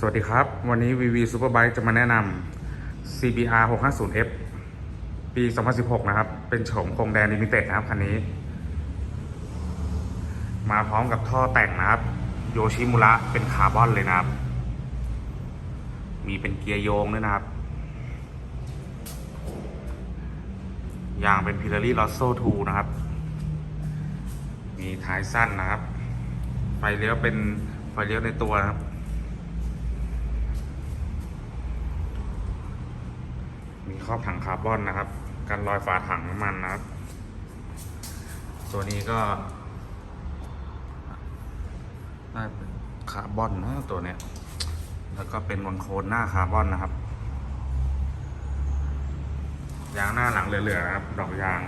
สวัสดีครับ วันนี้ VV Superbike จะมาแนะนำ CBR 650F ปี 2016 นะครับ เป็นโฉมโครงแดงลิมิเต็ดนะครับ คันนี้ มาพร้อมกับท่อแต่งนะครับ โยชิมุระเป็นคาร์บอนเลยนะครับ มีเป็นเกียร์โยงด้วยนะครับ ยางเป็นพิลารี่ลอสโซ2นะครับ มีท้ายสั้นนะครับ ไฟเลี้ยวเป็นไฟเลี้ยวในตัวนะครับ มีครอบถังคาร์บอนนะครับ กันรอยฝาถังน้ำมันนะครับ ตัวนี้ก็น่าเป็นคาร์บอนนะตัวเนี้ย แล้วก็เป็นวงโคนหน้าคาร์บอนนะครับ ยางหน้าหลังเหลือๆนะครับ ดอกยาง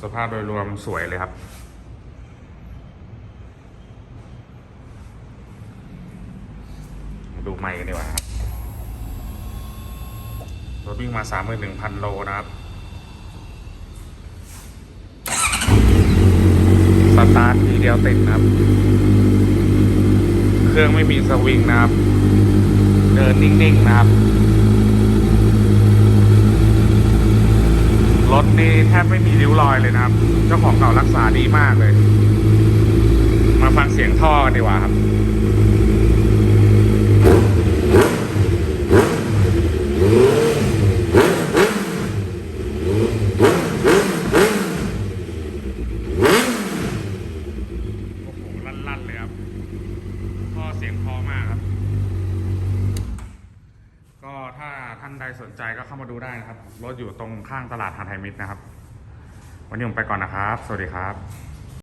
สภาพโดยรวมสวยเลยครับมาดูไม่กันดีกว่าครับ รถวิ่งมา 31,000 โลนะครับ สตาร์ททีเดียวติดนะครับ เครื่องไม่มีสวิงนะครับ เดินนิ่งๆนะครับ รถนี่แทบไม่มีริ้วรอยเลยนะครับ เจ้าของเก่ารักษาดีมากเลย มาฟังเสียงท่อกันดีกว่าครับ โอ้โหลั่นๆเลยครับท่อ เสียงพอมากครับ ก็ถ้าท่านใดสนใจก็เข้ามาดูได้นะครับ รถอยู่ตรงข้างตลาดหาดไทยมิตรนะครับ วันนี้ผมไปก่อนนะครับ สวัสดีครับ